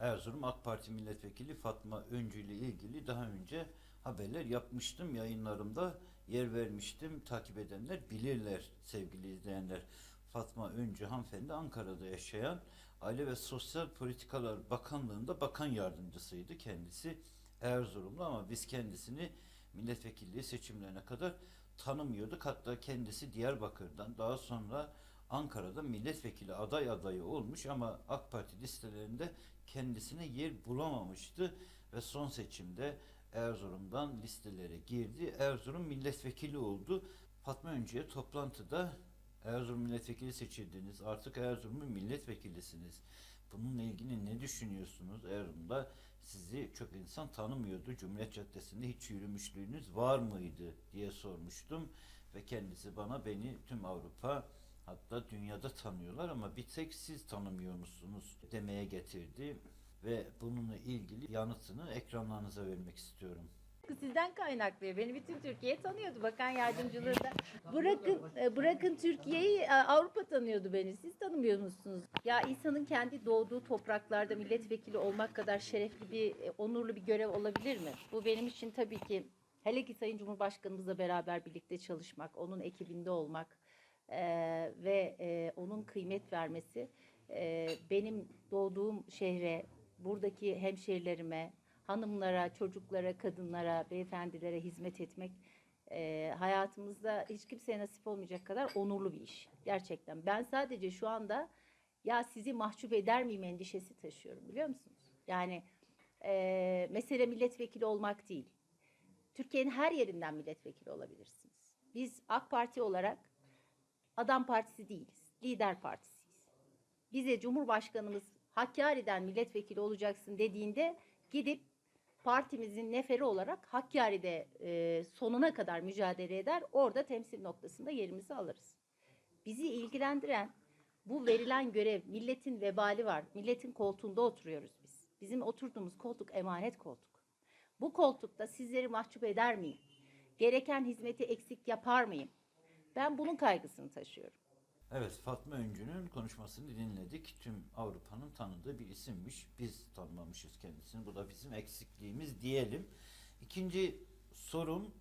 Erzurum AK Parti Milletvekili Fatma Öncü ile ilgili daha önce haberler yapmıştım. Yayınlarımda yer vermiştim. Takip edenler bilirler sevgili izleyenler. Fatma Öncü hanımefendi Ankara'da yaşayan Aile ve Sosyal Politikalar Bakanlığı'nda bakan yardımcısıydı kendisi. Erzurumlu ama biz kendisini milletvekilliği seçimlerine kadar tanımıyorduk. Hatta kendisi Diyarbakır'dan daha sonra Ankara'da milletvekili aday adayı olmuş ama AK Parti listelerinde kendisine yer bulamamıştı ve son seçimde Erzurum'dan listelere girdi. Erzurum milletvekili oldu. Fatma Öncü'ye toplantıda Erzurum milletvekili seçildiniz. Artık Erzurum'un milletvekilisiniz. Bununla ilgili ne düşünüyorsunuz? Erzurum'da sizi çok insan tanımıyordu. Cumhuriyet Caddesi'nde hiç yürümüşlüğünüz var mıydı diye sormuştum. Ve kendisi bana beni tüm Avrupa hatta dünyada tanıyorlar ama bir tek siz tanımıyormuşsunuz demeye getirdi. Ve bununla ilgili yanıtını ekranlarınıza vermek istiyorum. Sizden kaynaklı. Beni bütün Türkiye tanıyordu bakan yardımcılığında. Bırakın e, bırakın Türkiye'yi e, Avrupa tanıyordu beni. Siz tanımıyor musunuz? Ya insanın kendi doğduğu topraklarda milletvekili olmak kadar şerefli bir, e, onurlu bir görev olabilir mi? Bu benim için tabii ki hele ki Sayın Cumhurbaşkanımızla beraber birlikte çalışmak, onun ekibinde olmak e, ve e, onun kıymet vermesi e, benim doğduğum şehre, buradaki hemşehrilerime, hanımlara, çocuklara, kadınlara, beyefendilere hizmet etmek e, hayatımızda hiç kimseye nasip olmayacak kadar onurlu bir iş. Gerçekten. Ben sadece şu anda ya sizi mahcup eder miyim endişesi taşıyorum biliyor musunuz? Yani e, mesele milletvekili olmak değil. Türkiye'nin her yerinden milletvekili olabilirsiniz. Biz AK Parti olarak adam partisi değiliz. Lider partisiyiz. Bize Cumhurbaşkanımız Hakkari'den milletvekili olacaksın dediğinde gidip partimizin neferi olarak Hakkari'de e, sonuna kadar mücadele eder. Orada temsil noktasında yerimizi alırız. Bizi ilgilendiren bu verilen görev, milletin vebali var. Milletin koltuğunda oturuyoruz biz. Bizim oturduğumuz koltuk emanet koltuk. Bu koltukta sizleri mahcup eder miyim? Gereken hizmeti eksik yapar mıyım? Ben bunun kaygısını taşıyorum. Evet Fatma Öncü'nün konuşmasını dinledik. Tüm Avrupa'nın tanıdığı bir isimmiş. Biz tanımamışız kendisini. Bu da bizim eksikliğimiz diyelim. İkinci sorum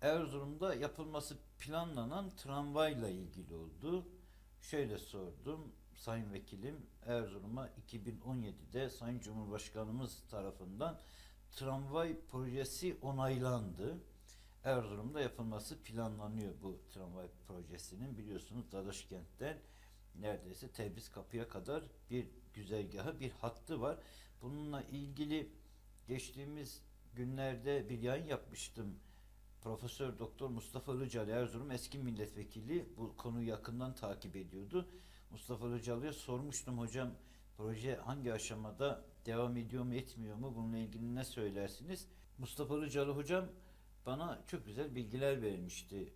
Erzurum'da yapılması planlanan tramvayla ilgili oldu. Şöyle sordum. Sayın Vekilim Erzurum'a 2017'de Sayın Cumhurbaşkanımız tarafından tramvay projesi onaylandı. Erzurum'da yapılması planlanıyor bu tramvay projesinin. Biliyorsunuz Dadaşkent'ten neredeyse Tebriz kapıya kadar bir güzergahı, bir hattı var. Bununla ilgili geçtiğimiz günlerde bir yayın yapmıştım. Profesör Doktor Mustafa Ilıcalı Erzurum eski milletvekili bu konuyu yakından takip ediyordu. Mustafa Ilıcalı'ya sormuştum hocam proje hangi aşamada devam ediyor mu etmiyor mu bununla ilgili ne söylersiniz? Mustafa Ilıcalı hocam bana çok güzel bilgiler vermişti.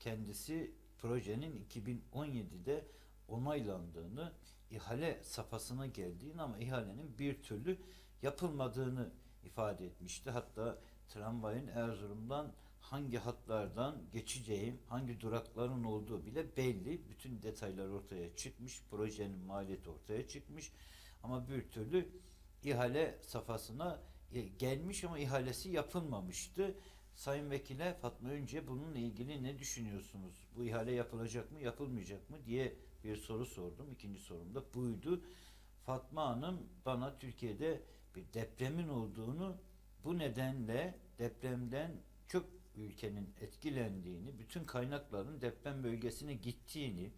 Kendisi projenin 2017'de onaylandığını, ihale safhasına geldiğini ama ihalenin bir türlü yapılmadığını ifade etmişti. Hatta tramvayın Erzurum'dan hangi hatlardan geçeceğim, hangi durakların olduğu bile belli. Bütün detaylar ortaya çıkmış, projenin maliyeti ortaya çıkmış ama bir türlü ihale safhasına e, gelmiş ama ihalesi yapılmamıştı. Sayın Vekile Fatma Önce bununla ilgili ne düşünüyorsunuz? Bu ihale yapılacak mı, yapılmayacak mı diye bir soru sordum. İkinci sorum da buydu. Fatma Hanım bana Türkiye'de bir depremin olduğunu bu nedenle depremden çok ülkenin etkilendiğini, bütün kaynakların deprem bölgesine gittiğini,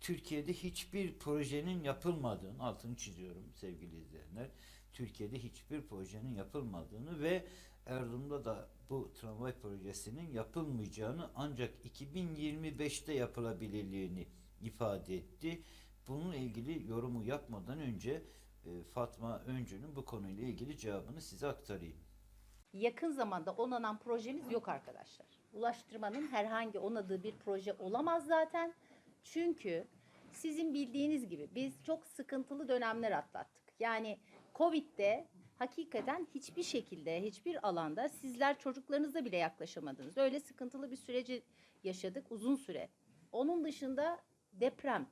Türkiye'de hiçbir projenin yapılmadığını altını çiziyorum sevgili izleyenler. Türkiye'de hiçbir projenin yapılmadığını ve Erzurum'da da bu tramvay projesinin yapılmayacağını ancak 2025'te yapılabilirliğini ifade etti. Bununla ilgili yorumu yapmadan önce e, Fatma Öncü'nün bu konuyla ilgili cevabını size aktarayım. Yakın zamanda onanan projemiz yok arkadaşlar. Ulaştırmanın herhangi onadığı bir proje olamaz zaten. Çünkü sizin bildiğiniz gibi biz çok sıkıntılı dönemler atlattık. Yani Covid'de hakikaten hiçbir şekilde, hiçbir alanda sizler çocuklarınızla bile yaklaşamadınız. Öyle sıkıntılı bir süreci yaşadık uzun süre. Onun dışında deprem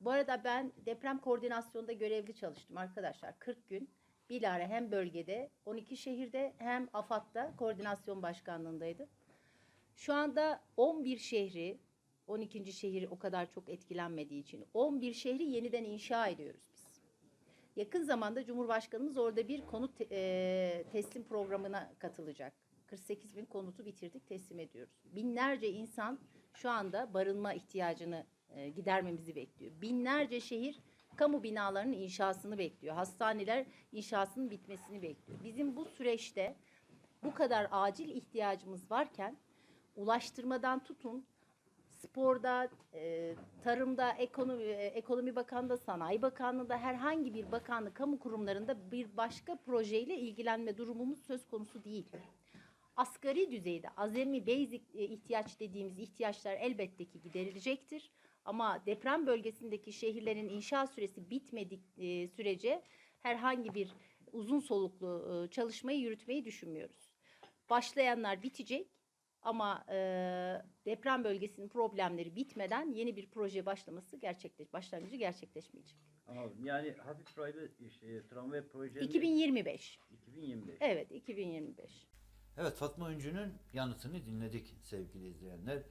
Bu arada ben deprem koordinasyonda görevli çalıştım arkadaşlar. 40 gün bilahare hem bölgede 12 şehirde hem AFAD'da koordinasyon başkanlığındaydım. Şu anda 11 şehri 12. şehir o kadar çok etkilenmediği için 11 şehri yeniden inşa ediyoruz. Yakın zamanda Cumhurbaşkanımız orada bir konut e, teslim programına katılacak. 48 bin konutu bitirdik teslim ediyoruz. Binlerce insan şu anda barınma ihtiyacını e, gidermemizi bekliyor. Binlerce şehir kamu binalarının inşasını bekliyor. Hastaneler inşasının bitmesini bekliyor. Bizim bu süreçte bu kadar acil ihtiyacımız varken ulaştırmadan tutun sporda, e, tarımda, ekonomi, e, ekonomi bakanlığı, sanayi bakanlığında herhangi bir bakanlık, kamu kurumlarında bir başka projeyle ilgilenme durumumuz söz konusu değil. Asgari düzeyde azami basic e, ihtiyaç dediğimiz ihtiyaçlar elbette ki giderilecektir. Ama deprem bölgesindeki şehirlerin inşa süresi bitmedik e, sürece herhangi bir uzun soluklu e, çalışmayı yürütmeyi düşünmüyoruz. Başlayanlar bitecek ama e, deprem bölgesinin problemleri bitmeden yeni bir proje başlaması gerçekleş başlangıcı gerçekleşmeyecek. Anladım. Yani hafif raylı şey, tramvay projesi 2025. 2025. Evet, 2025. Evet Fatma Öncü'nün yanıtını dinledik sevgili izleyenler.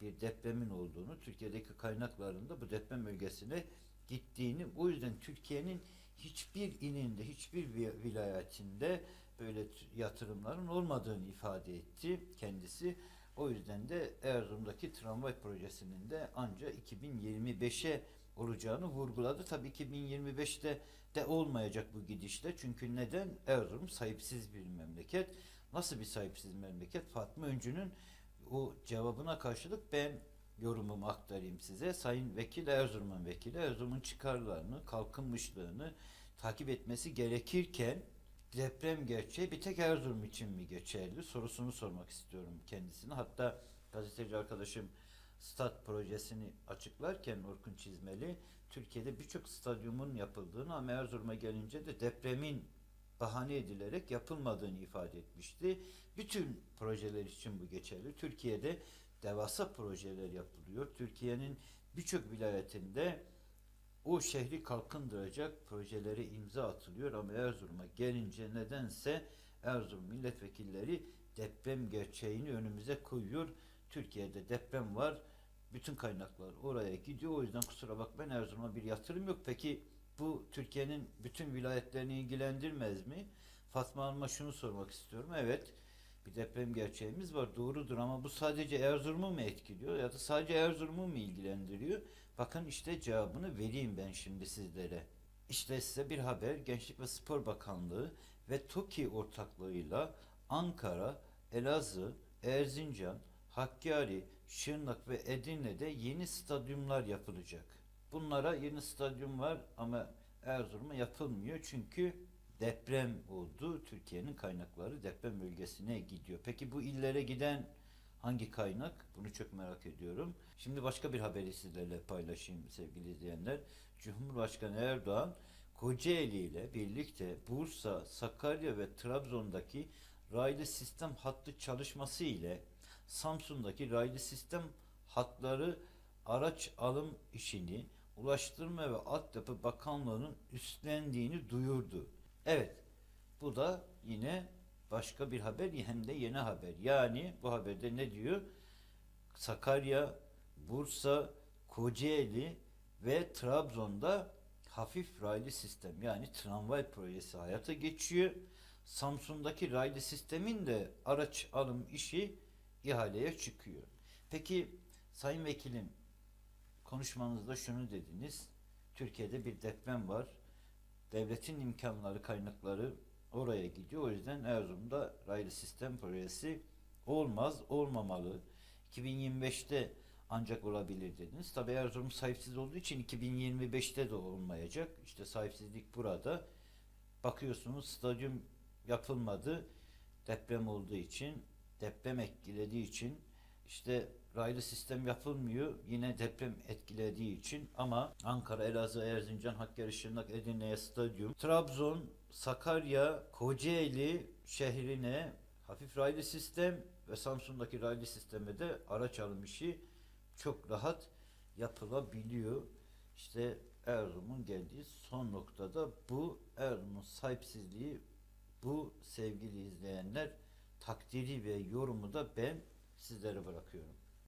Bir depremin olduğunu, Türkiye'deki kaynaklarında bu deprem bölgesine gittiğini, o yüzden Türkiye'nin hiçbir ilinde, hiçbir vi- vilayetinde böyle yatırımların olmadığını ifade etti kendisi. O yüzden de Erzurum'daki tramvay projesinin de ancak 2025'e olacağını vurguladı. Tabii 2025'te de olmayacak bu gidişle. Çünkü neden? Erzurum sahipsiz bir memleket. Nasıl bir sahipsiz memleket? Fatma Öncü'nün o cevabına karşılık ben yorumumu aktarayım size. Sayın Vekil Erzurum'un vekili Erzurum'un çıkarlarını, kalkınmışlığını takip etmesi gerekirken deprem gerçeği bir tek Erzurum için mi geçerli sorusunu sormak istiyorum kendisine. Hatta gazeteci arkadaşım stat projesini açıklarken Orkun Çizmeli Türkiye'de birçok stadyumun yapıldığını ama Erzurum'a gelince de depremin bahane edilerek yapılmadığını ifade etmişti. Bütün projeler için bu geçerli. Türkiye'de devasa projeler yapılıyor. Türkiye'nin birçok vilayetinde o şehri kalkındıracak projelere imza atılıyor ama Erzurum'a gelince nedense Erzurum milletvekilleri deprem gerçeğini önümüze koyuyor. Türkiye'de deprem var. Bütün kaynaklar oraya gidiyor. O yüzden kusura bakmayın Erzurum'a bir yatırım yok. Peki bu Türkiye'nin bütün vilayetlerini ilgilendirmez mi? Fatma Hanım'a şunu sormak istiyorum. Evet bir deprem gerçeğimiz var doğrudur ama bu sadece Erzurum'u mu etkiliyor ya da sadece Erzurum'u mu ilgilendiriyor? Bakın işte cevabını vereyim ben şimdi sizlere. İşte size bir haber Gençlik ve Spor Bakanlığı ve TOKİ ortaklığıyla Ankara, Elazığ, Erzincan, Hakkari, Şırnak ve Edirne'de yeni stadyumlar yapılacak. Bunlara yeni stadyum var ama Erzurum'a yapılmıyor çünkü deprem oldu. Türkiye'nin kaynakları deprem bölgesine gidiyor. Peki bu illere giden hangi kaynak? Bunu çok merak ediyorum. Şimdi başka bir haberi sizlerle paylaşayım sevgili izleyenler. Cumhurbaşkanı Erdoğan Kocaeli ile birlikte Bursa, Sakarya ve Trabzon'daki raylı sistem hattı çalışması ile Samsun'daki raylı sistem hatları araç alım işini Ulaştırma ve Altyapı Bakanlığı'nın üstlendiğini duyurdu. Evet, bu da yine başka bir haber hem de yeni haber. Yani bu haberde ne diyor? Sakarya, Bursa, Kocaeli ve Trabzon'da hafif raylı sistem yani tramvay projesi hayata geçiyor. Samsun'daki raylı sistemin de araç alım işi ihaleye çıkıyor. Peki Sayın Vekilim konuşmanızda şunu dediniz. Türkiye'de bir deprem var. Devletin imkanları, kaynakları oraya gidiyor. O yüzden Erzurum'da raylı sistem projesi olmaz, olmamalı. 2025'te ancak olabilir dediniz. Tabii Erzurum sahipsiz olduğu için 2025'te de olmayacak. İşte sahipsizlik burada. Bakıyorsunuz stadyum yapılmadı. Deprem olduğu için, deprem etkilediği için işte raylı sistem yapılmıyor. Yine deprem etkilediği için ama Ankara, Elazığ, Erzincan, Hakkari, Şırnak, Edirne'ye stadyum. Trabzon, Sakarya, Kocaeli şehrine hafif raylı sistem ve Samsun'daki raylı sisteme de araç alım işi çok rahat yapılabiliyor. İşte Erzurum'un geldiği son noktada bu Erzurum'un sahipsizliği bu sevgili izleyenler takdiri ve yorumu da ben sizlere bırakıyorum.